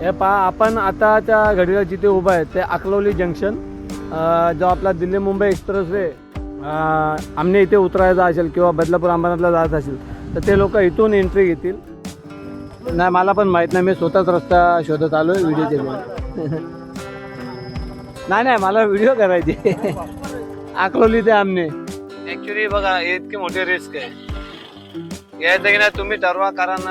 हे पहा आपण आता त्या घडीला जिथे उभा आहे ते अकलवली जंक्शन जो आपला दिल्ली मुंबई एक्सप्रेसवे आमने इथे उतरायचा असेल किंवा बदलापूर अंबरनाथला जायचं असेल तर ते लोक इथून एंट्री घेतील. नाही मला पण माहीत नाही मी स्वतःच रस्ता शोधत आलो आहे व्हिडिओ नाही नाही मला व्हिडिओ करायचे अकलवली ते आमने. ॲक्च्युली बघा इतकी मोठी रिस्क आहे. यायचं की नाही तुम्ही ठरवा कारण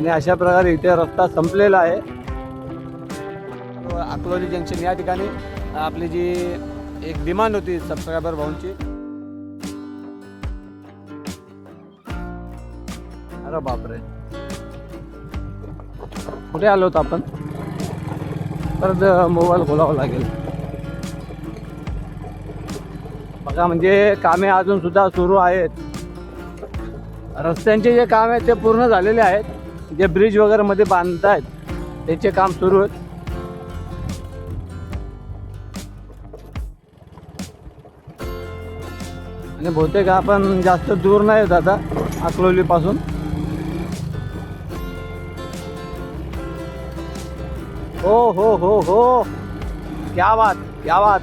आणि अशा प्रकारे इथे रस्ता संपलेला आहे. अकलोली जंक्शन या ठिकाणी आपली जी एक डिमांड होती सबस्क्रायबर भाऊंची. अरे बापरे. कुठे आलो होतो आपण? परत मोबाईल खोलावा लागेल. बघा म्हणजे कामे अजून सुद्धा सुरू आहेत. रस्त्यांचे जे काम आहेत ते पूर्ण झालेले आहेत. जे ब्रिज वगैरे मध्ये बांधतायत त्याचे काम सुरू आहेत. आणि बहुतेक आपण जास्त दूर नाही होत आता अकलोली पासून. हो हो हो हो. क्या बात क्या बात.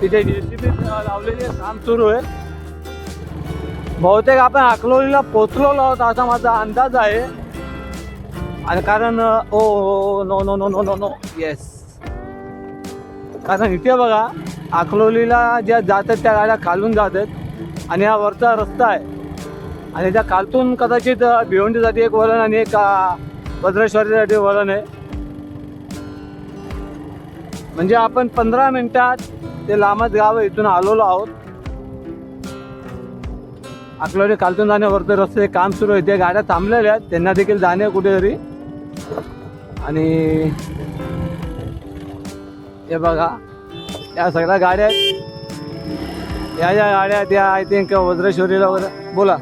तिथे जेसीबी लावलेली आहे, काम सुरू आहे. बहुतेक आपण अकलोलीला पोचलो आहोत असा माझा अंदाज आहे. आणि कारण ओ no no no no no no. Yes कारण इथे बघा अकलोलीला ज्या जातात त्या गाड्या खालून जातात आणि हा वरचा रस्ता आहे. आणि त्या खालतून कदाचित भिवंडीसाठी एक वळण आणि एक भद्रेश्वरीसाठी वळण आहे. म्हणजे आपण पंधरा मिनिटात ते लांबच गाव इथून आलेलो आहोत. अकलवडे खालतून जाण्यावरती रस्ते काम सुरू आहे. ते गाड्या थांबलेल्या आहेत. त्यांना देखील जाणे कुठेतरी. आणि हे बघा या सगळ्या गाड्या आहेत. या ज्या गाड्या आहेत या आय थिंक वज्रेश्वरीला वगैरे. बोला.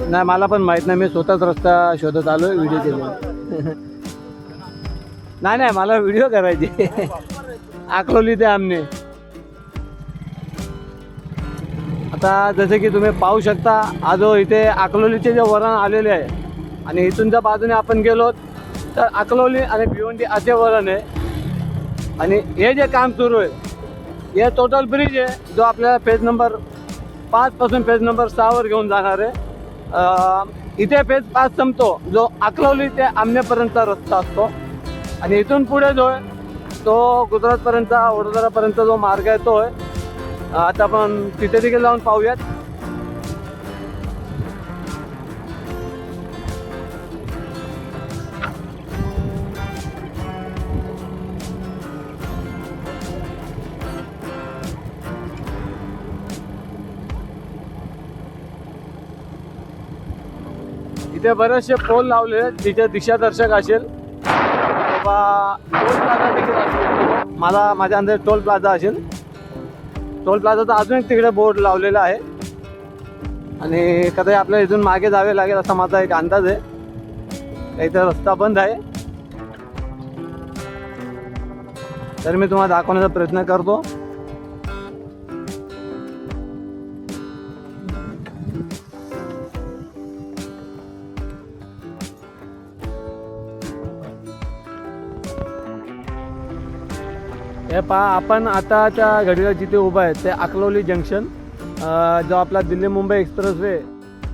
नाही मला पण माहीत नाही मी स्वतःच रस्ता शोधत आलो व्हिडिओ केला नाही नाही मला व्हिडिओ करायची आकलवली ते आमने. आता जसे की तुम्ही पाहू शकता आजो इथे आकलोलीचे जे वरण आलेले आहे आणि इथून ज्या बाजूने आपण गेलो तर अकलोली आणि भिवंडी असे वरण आहे. आणि हे जे काम सुरू आहे हे टोटल ब्रिज आहे जो आपल्याला पेज नंबर पाचपासून पेज नंबर सहावर घेऊन जाणार आहे. इथे पेज पाच संपतो जो अकलवली ते आमनेपर्यंतचा रस्ता असतो. आणि इथून पुढे जो आहे तो गुजरातपर्यंतचा वडोदरापर्यंत जो मार्ग आहे तो आहे. आता आपण तिथे देखील जाऊन पाहूयात. इथे बरेचसे पोल लावले आहेत तिथे दिशादर्शक असेल. किंवा टोल प्लाझा देखील असेल. मला माझ्या अंदर टोल प्लाझा असेल. टोल प्लाझाचा अजून एक तिकडे बोर्ड लावलेला आहे. आणि कदाचित आपल्याला इथून मागे जावे लागेल असा माझा एक अंदाज आहे. इथे रस्ता बंद आहे. तर मी तुम्हाला दाखवण्याचा प्रयत्न करतो. हे पहा आपण आता त्या घडीला जिथे उभा आहे ते अकलोली जंक्शन जो आपला दिल्ली मुंबई एक्सप्रेस वे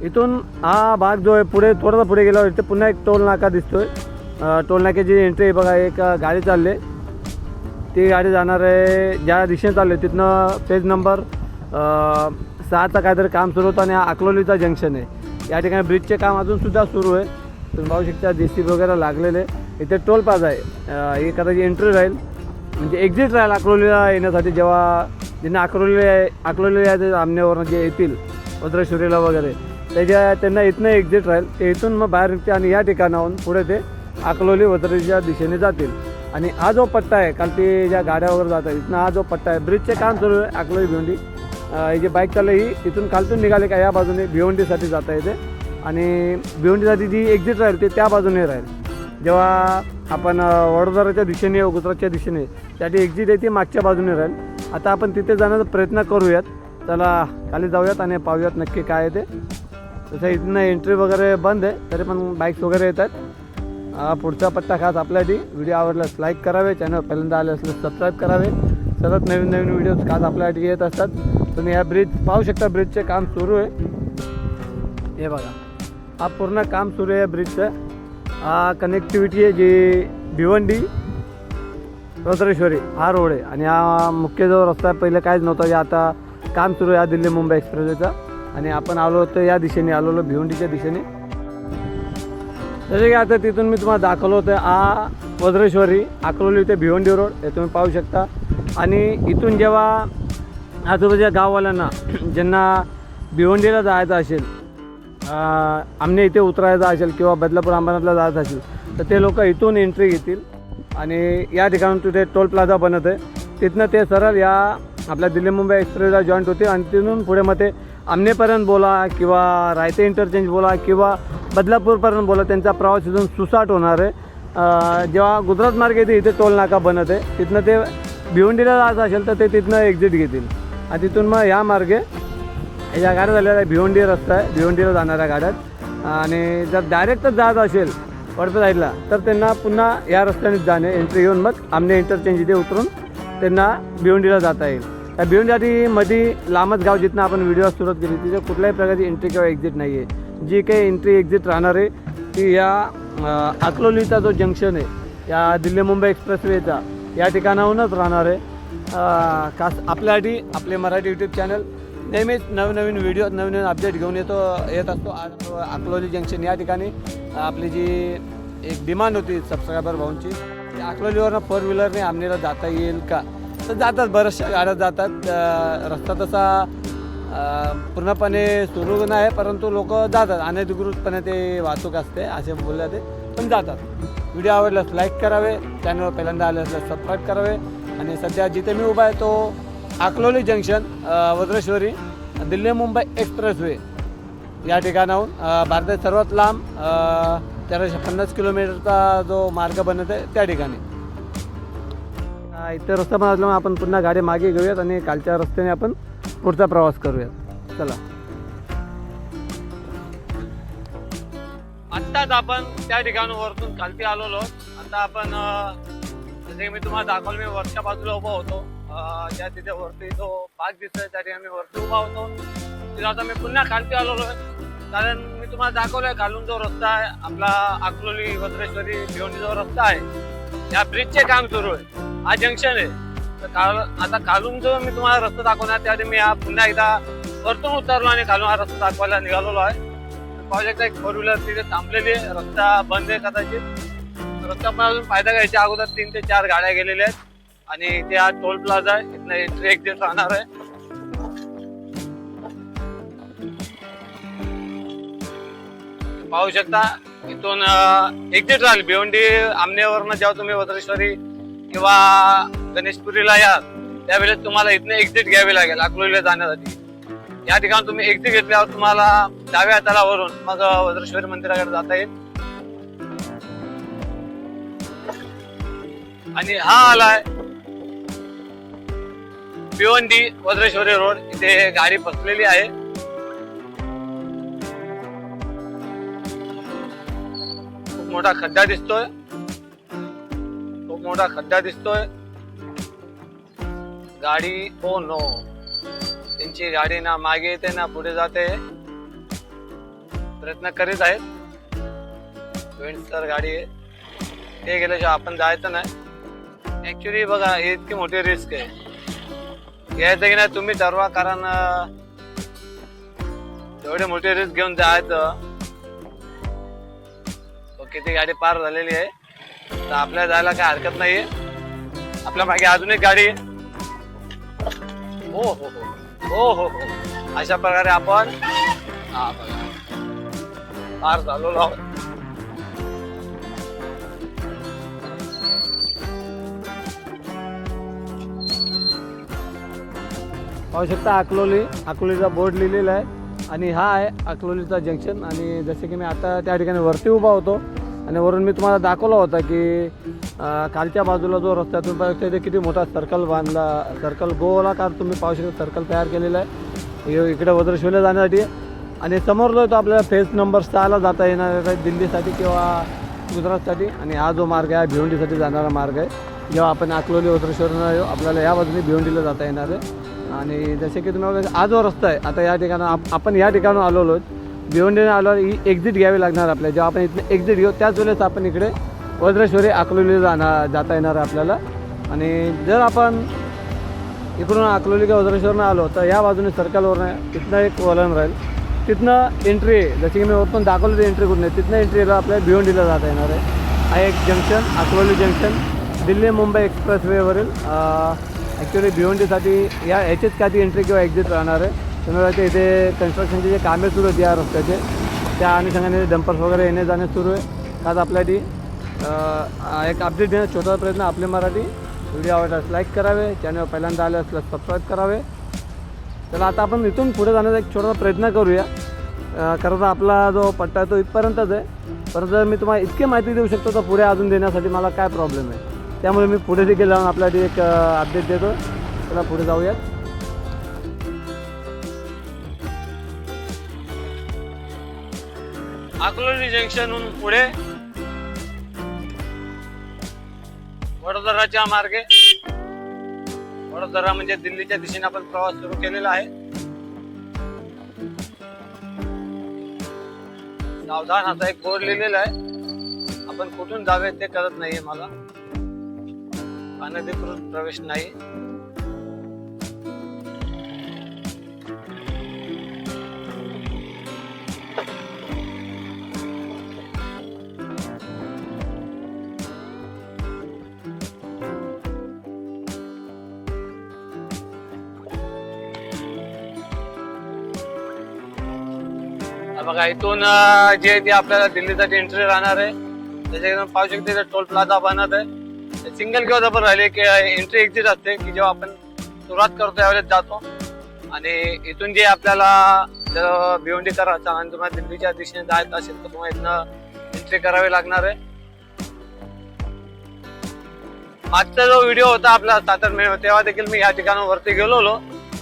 इथून हा भाग जो आहे पुढे थोडासा पुढे गेल्यावर इथे पुन्हा एक टोल नाका दिसतोय. टोल नाक्याची एंट्री आहे बघा एक गाडी चालली. आहे. ती गाडी जाणार आहे ज्या दिशेने चालली आहे तिथनं पेज नंबर सहाचा काहीतरी काम सुरू होतं आणि हा अकलोलीचा जंक्शन आहे. या ठिकाणी ब्रिजचे काम अजूनसुद्धा सुरू आहे. तुम्ही पाहू शकता जे सी वगैरे लागलेले. इथे टोल प्लाझा आहे. एखादा ही कदाचित एंट्री राहील. म्हणजे एक्झिट राहील अकरोलीला येण्यासाठी जेव्हा ज्यांना अकरोली अकलोली यायचं आमनेवरनं जे येतील भद्रेश्वरीला वगैरे त्याच्या त्यांना इथनं एक्झिट राहील. ते इथून मग बाहेर निघते आणि या ठिकाणाहून पुढे ते अकलोली वद्रेच्या दिशेने जातील. आणि हा जो पट्टा आहे काल ते ज्या गाड्या वगैरे जातात इथनं हा जो पट्टा आहे ब्रिजचे काम सुरू आहे अकलोली भिवंडी. हे जे बाईक चालली ही इथून खालतून निघाले का या बाजूने भिवंडीसाठी जाता येते. आणि भिवंडीसाठी जी एक्झिट राहील ते त्या बाजूने राहील. जेव्हा आपण वडोदराच्या दिशेने गुजरातच्या दिशेने त्याची एक्झिट आहे ती मागच्या बाजूने राहील. आता आपण तिथे जाण्याचा प्रयत्न करूयात. चला खाली जाऊयात आणि पाहूयात नक्की काय आहे ते. तसं इथनं एंट्री वगैरे बंद आहे तरी पण बाईक्स वगैरे येतात. पुढचा पत्ता खास आपल्यासाठी. व्हिडिओ आवडल्यास लाईक करावे चॅनल पहिल्यांदा आले असल्यास सबस्क्राईब करावे. सतत नवीन नवीन व्हिडिओज खास आपल्यासाठी येत असतात. तुम्ही या ब्रिज पाहू शकता ब्रिजचे काम सुरू आहे. हे बघा. हा पूर्ण काम सुरू आहे या ब्रिजचं हा कनेक्टिव्हिटी आहे जी भिवंडी रत्रेश्वरी हा रोड आहे. आणि हा मुख्य जो रस्ता आहे पहिलं काहीच नव्हता. जे आता काम सुरू आहे हा दिल्ली मुंबई एक्सप्रेसवेचा आणि आपण आलो होतो या दिशेने आलो होतो भिवंडीच्या दिशेने. जसे की आता तिथून मी तुम्हाला दाखवलं होतं हा वज्रेश्वरी अकलोली ते भिवंडी रोड हे तुम्ही पाहू शकता. आणि इथून जेव्हा आजूबाजूच्या गाववाल्यांना ज्यांना भिवंडीला जायचं असेल आमने इथे उतरायचं असेल किंवा बदलापूर अंबरनाथला जायचं असेल तर ते लोक इथून एंट्री घेतील. आणि या ठिकाणून तिथे टोल प्लाझा बनत आहे. तिथनं ते सरळ या आपल्या दिल्ली मुंबई एक्सप्रेसला जॉईंट होते आणि तिथून पुढे मग ते आमनेपर्यंत बोला किंवा रायते इंटरचेंज बोला किंवा बदलापूरपर्यंत बोला त्यांचा प्रवास इथून सुसाट होणार आहे. जेव्हा गुजरात मार्ग येते इथे टोल नाका बनत आहे. तिथनं ते भिवंडीला जायचं असेल तर ते तिथनं एक्झिट घेतील. आणि तिथून मग ह्या मार्गे या गाड्या झालेल्या आहे भिवंडी रस्ता आहे भिवंडीला जाणाऱ्या गाड्यात. आणि जर डायरेक्टच जात असेल वडपे साईडला तर त्यांना पुन्हा या रस्त्याने जाणे एंट्री घेऊन मग आमने इंटरचेंज इथे उतरून त्यांना भिवंडीला जाता येईल. त्या भिवंडी मध्ये लांबच गाव जिथनं आपण व्हिडिओ सुरुवात केली तिथे कुठल्याही प्रकारची एंट्री किंवा एक्झिट नाही आहे जी काही एंट्री एक्झिट राहणार आहे ती या अकलोलीचा जो जंक्शन आहे या दिल्ली मुंबई एक्सप्रेसवेचा या ठिकाणाहूनच राहणार आहे. का खास आपल्यासाठी आपले मराठी यूट्यूब चॅनल नेहमीच नवीन नवीन व्हिडिओ नवीन नवीन अपडेट घेऊन येतो येत असतो. आज अकलोली जंक्शन या ठिकाणी आपली जी एक डिमांड होती सबस्क्रायबर भाऊंची अकलोलीवरनं फोर व्हीलरने आमनेला जाता येईल का? तर जातात बऱ्याचशा गाड्या जातात. रस्ता तसा पूर्णपणे सुरू नाही परंतु लोक जातात. अनधिकृतपणे ते वाहतूक असते असे बोलले ते पण जातात. व्हिडिओ आवडल्यास लाईक करावे चॅनलवर पहिल्यांदा आले असल्यास सबस्क्राईब करावे. आणि सध्या जिथे मी उभा आहे तो अकलोली जंक्शन वज्रेश्वरी दिल्ली मुंबई एक्सप्रेसवे. या ठिकाणाहून भारतात सर्वात लांब तेराशे पन्नास किलोमीटरचा जो मार्ग बनत आहे त्या ठिकाणी. इथे रस्ता पण असल्यामुळे आपण पुन्हा गाडी मागे घेऊयात आणि कालच्या रस्त्याने आपण पुढचा प्रवास करूयात. चला. आत्ताच आपण त्या ठिकाणी वरतून खालती आलेलो. आता आपण जसे मी तुम्हाला दाखवलं मी वरच्या बाजूला उभा होतो. ज्या तिथे वरती जो भाग दिसतोय त्या ठिकाणी वरती उभा होतो. तिथे आता मी पुन्हा खालती आलेलो आहे. कारण मी तुम्हाला दाखवलंय खालून जो रस्ता आहे आपला अकलोली वज्रेश्वरी भिवणी जो रस्ता आहे या ब्रिजचे काम सुरू आहे. हा जंक्शन आहे. तर काल आता खालून जो मी तुम्हाला रस्ता दाखवणार त्याआधी मी हा पुन्हा एकदा वरतून उतरलो आणि खालून हा रस्ता दाखवायला निघालेलो आहे. पाहू एक फोर व्हीलर तिथे थांबलेली आहे. रस्ता बंद आहे कदाचित. रस्ता पण अजून फायदा घ्यायच्या अगोदर तीन ते चार गाड्या गेलेल्या आहेत. आणि इथे हा टोल प्लाझा आहे. इथनं एंट्री एक्झिट राहणार आहे. पाहू शकता इथून एक्झिट राहील. भिवंडी आमनेवरनं जेव्हा तुम्ही वज्रेश्वरी किंवा गणेशपुरीला याल त्यावेळेस तुम्हाला इथनं एक्झिट घ्यावी लागेल अकलोलीला जाण्यासाठी. या ठिकाणी तुम्ही एक्झिट घेतल्यावर तुम्हाला डाव्या हाताला वरून मग वज्रेश्वरी मंदिराकडे जाता येईल. आणि हा आलाय भिवंडी वज्रेश्वरी रोड इथे गाडी फसलेली आहे. खूप मोठा खड्डा दिसतोय. खूप मोठा खड्डा दिसतोय. गाडी ओ नो. त्यांची गाडी ना मागे येते ना पुढे जाते. प्रयत्न करीत आहेत. गाडी आहे. ते गेल्याशिवाय आपण जायचं नाही. ऍक्च्युली बघा इतकी मोठी रिस्क आहे. घ्यायचं की नाही तुम्ही ठरवा कारण एवढे मोठे रिस्क घेऊन जायचं. किती गाडी पार झालेली आहे. तर आपल्याला जायला काय हरकत नाही आपल्या मागे अजून एक गाडी. आहे हो हो हो. हो हो हो. अशा प्रकारे आपण पार झालो आहोत. पाहू शकता अकलोली अकलोलीचा बोर्ड लिहिलेला आहे. आणि हा आहे अकलोलीचा जंक्शन. आणि जसे की मी आता त्या ठिकाणी वरती उभा होतो. आणि वरून मी तुम्हाला दाखवला होता की कालच्या खालच्या बाजूला जो रस्त्यातून तुम्ही पाहू शकता इथे किती मोठा सर्कल बांधला सर्कल गोलाकार तुम्ही पाहू शकता सर्कल तयार केलेला आहे. हे इकडे वज्रशिवला जाण्यासाठी. आणि समोर जो तो आपल्याला फेज नंबर सहाला जाता येणार आहे दिल्लीसाठी किंवा गुजरातसाठी. आणि हा जो मार्ग आहे भिवंडीसाठी जाणारा मार्ग आहे. जेव्हा आपण अकलोली ओतरेश्वरनं येऊ आपल्याला या बाजूने भिवंडीला जाता येणार आहे. आणि जसे की तुम्ही आज जो रस्ता आहे आता या ठिकाणं आपण या ठिकाणून आलो आहोत. भिवंडीने आल्यावर ही एक्झिट घ्यावी लागणार आपल्याला जेव्हा आपण इथं एक्झिट घेऊ त्याच वेळेस आपण इकडे वज्रेश्वरी अकलोली जाणार जाता येणार आहे आपल्याला. आणि जर आपण इकडून अकलोली किंवा वज्रेश्वरनं आलो तर या बाजूने सर्कलवरनं तिथनं एक वलन राहील. तिथनं एंट्री आहे जशी की मी ओपन दाखवलं ते एंट्री कुठून आहे तिथनं एंट्रीला आपल्याला भिवंडीला जाता येणार आहे. हा एक जंक्शन अकलोली जंक्शन दिल्ली मुंबई एक्सप्रेसवेवरील ॲक्च्युली भिवंडीसाठी या ह्याचीच काही एंट्री किंवा एक्झिट राहणार आहे. त्यामुळे इथे कन्स्ट्रक्शनचे जे कामे सुरू आहेत या रस्त्याचे त्या अनुषंगाने डंपर्स वगैरे येणे जाणे सुरू आहे. आज आपल्यासाठी एक अपडेट देण्याचा छोटा प्रयत्न आपले मराठी व्हिडिओ आवडल्यास लाईक करावे चॅनल पहिल्यांदा आले असल्यास सबस्क्राईब करावे. तर आता आपण इथून पुढे जाण्याचा एक छोटासा प्रयत्न करूया. खरं कारण तर आपला जो पट्टा आहे तो इथपर्यंतच आहे. परंतु जर मी तुम्हाला इतकी माहिती देऊ शकतो तर पुढे अजून देण्यासाठी मला काय प्रॉब्लेम आहे? त्यामुळे मी पुढे देखील जाऊन आपल्यासाठी एक अपडेट देतो. चला पुढे जाऊयात. अकलोली जंक्शनहून पुढे. वडोदराच्या मार्गे. वडोदरा म्हणजे दिल्लीच्या दिशेने आपण प्रवास सुरू केलेला आहे. सावधान आता एक बोर्ड लिहिलेला आहे. आपण कुठून जावे ते कळत नाहीये मला. अनधिकृत प्रवेश नाही. बघा इथून जे ते आपल्याला दिल्लीसाठी एंट्री राहणार आहे त्याच्या पाहू शकते टोल प्लाझा बनत आहे. सिंगल किंवा डबल राहिले की एंट्री एक्झिट असते की जेव्हा आपण सुरुवात करतो त्यावेळेस जातो. आणि इथून जे आपल्याला जर भिवंडी करायचं आणि तुम्हाला दिल्लीच्या दिशेने जायचं असेल तर तुम्हाला इथनं एंट्री करावी लागणार आहे. मागचा जो व्हिडिओ होता आपला सातार मे तेव्हा देखील मी या ठिकाणावरती गेलो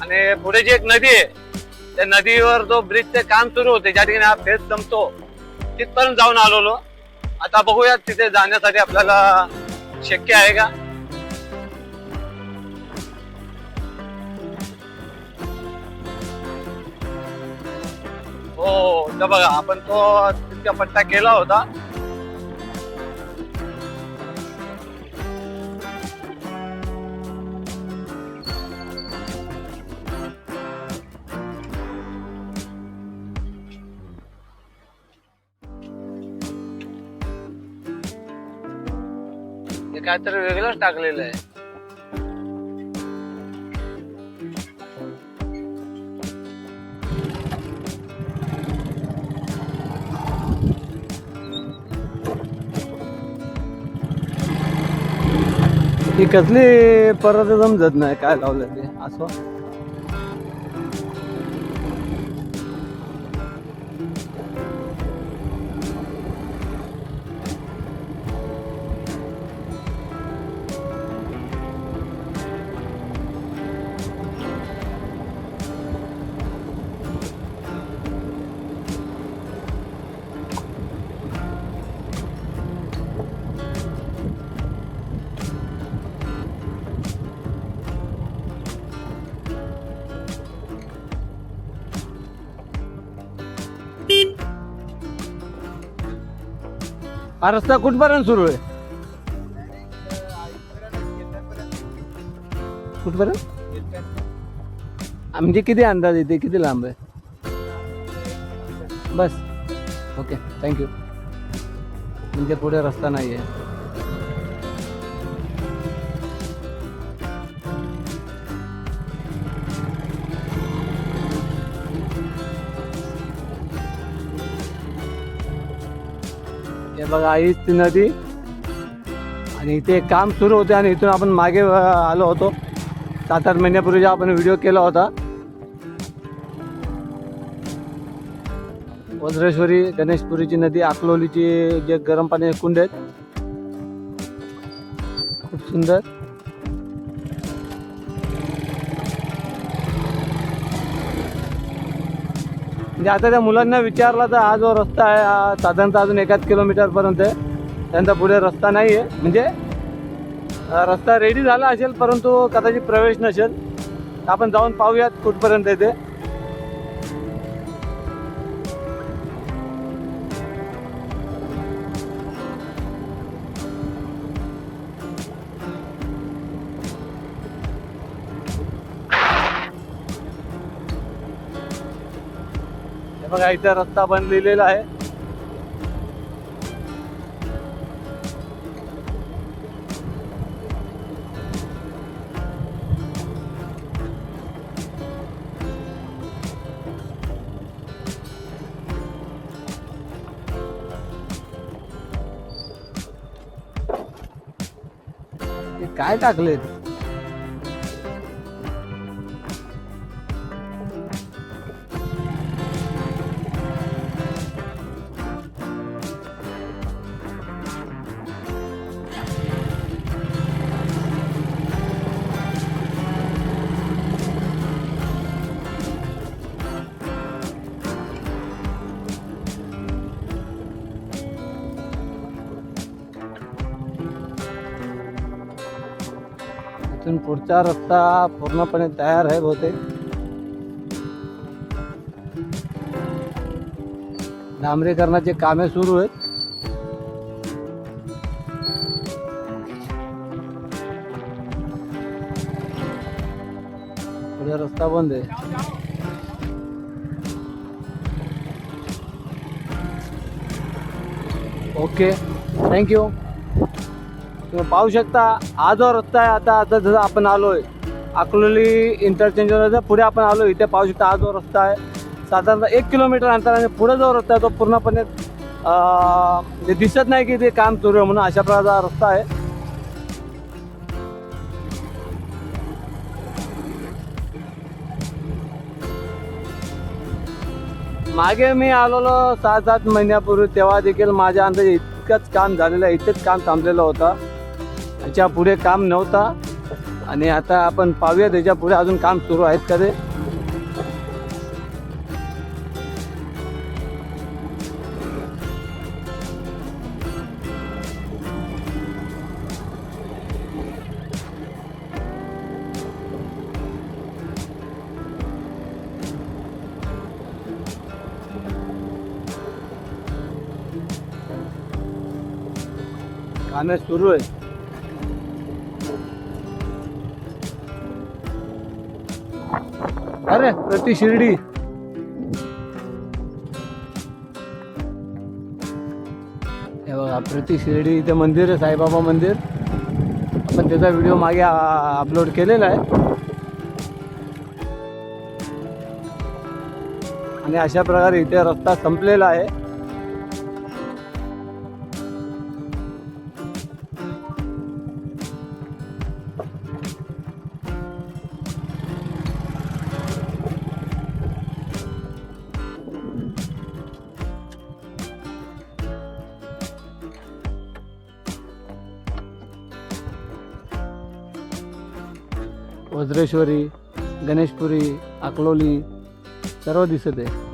आणि पुढे जी एक नदी आहे त्या नदीवर जो ब्रिजचे काम सुरू होते ज्या ठिकाणी हा फेस संपतो तिथपर्यंत जाऊन आलेलो. आता बघूयात तिथे जाण्यासाठी आपल्याला शक्य आहे का हो, हो, हो तर बघा आपण तो तितका पट्टा केला होता हे काहीतरी वेगळंच टाकलेलं आहे. ही कसली परत समजत नाही काय लावलं ते असं? हा रस्ता कुठपर्यंत सुरू आहे? कुठपर्यंत? म्हणजे किती अंदाज येते? किती लांब आहे? बस. ओके थँक्यू म्हणजे पुढे रस्ता नाही आहे बघा हीच ती नदी. आणि इथे एक काम सुरू होते आणि इथून आपण मागे आलो होतो. सात आठ महिन्यापूर्वी आपण व्हिडिओ केला होता. वज्रेश्वरी गणेशपुरीची नदी अकलोलीची जे गरम पाण्याचे कुंड आहेत खूप सुंदर. म्हणजे आता त्या मुलांना विचारला तर हा जो रस्ता आहे हा साधारणतः अजून एकाच किलोमीटरपर्यंत आहे. त्यांचा पुढे रस्ता नाही आहे म्हणजे रस्ता रेडी झाला असेल परंतु कदाचित प्रवेश नसेल. आपण जाऊन पाहूयात कुठपर्यंत येते. बघा इथे रस्ता बनलेला आहे. काय टाकलेत इथून पुढचा रस्ता पूर्णपणे तयार आहे बहुतेक. डांबरीकरणाचे कामे सुरू आहेत. पुढे रस्ता बंद आहे. ओके थँक्यू तुम्ही पाहू शकता हा जो रस्ता आहे आता आता जसं आपण आलो आहे अकलोली इंटरचेंजवर पुढे आपण आलो इथे पाहू शकता हा जो रस्ता आहे. साधारणतः एक किलोमीटर अंतराने पुढे जो रस्ता आहे तो पूर्णपणे म्हणजे दिसत नाही की ते काम सुरू आहे म्हणून अशा प्रकारचा रस्ता आहे. मागे मी आलेलो सहा सात महिन्यापूर्वी तेव्हा देखील माझ्या अंदाजे इतकंच काम झालेलं आहे इथेच काम थांबलेलं होतं. त्याच्या पुढे काम नव्हता. आणि आता आपण पाहूया त्याच्या पुढे अजून काम सुरू आहेत का ते. कामे सुरू आहे अरे प्रति शिर्डी. हे बघा प्रति शिर्डी इथे मंदिर आहे साईबाबा मंदिर. आपण त्याचा व्हिडिओ मागे अपलोड केलेला आहे. आणि अशा प्रकारे इथे रस्ता संपलेला आहे. वज्रेश्वरी गणेशपुरी अकलोली सर्व दिसत आहे.